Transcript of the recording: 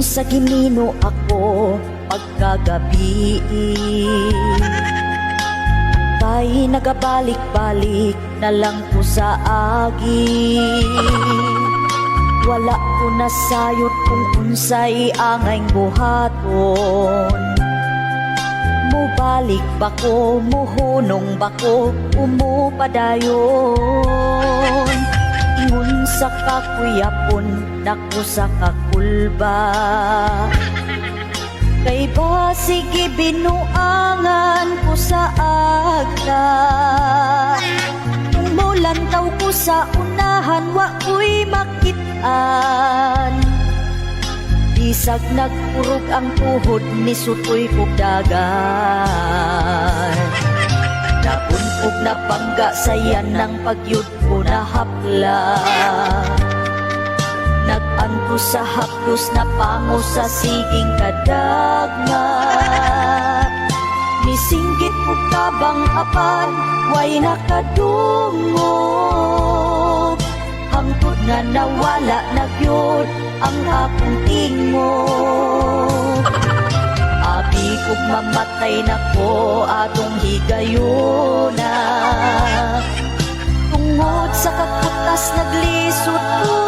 sa ginino ako pagkagabi. Kay nagabalik-balik na lang ko sa agi. Wala ko nasayot kung unsay angay buhaton. Mubalik ba ko, muhunong ba ko, umupadayon sa kakuyapon, naku sa kakulba. Kay ba sige binuangan ko sa agta. Umulan taw ko sa unahan wa ko'y makitaan Isag nagpurog ang tuhod ni sutoy kog dagan Nabuntog na pangga sayan ng pagyud ko na hapla Naganto sa haplos na pango sa siging kadagna Misinggit ko kabang apan, way nakadungog. Hangtod nga nawala na gyud ang akong tingog. Abi kog mamatay na ko atong higayuna Mas naglisot po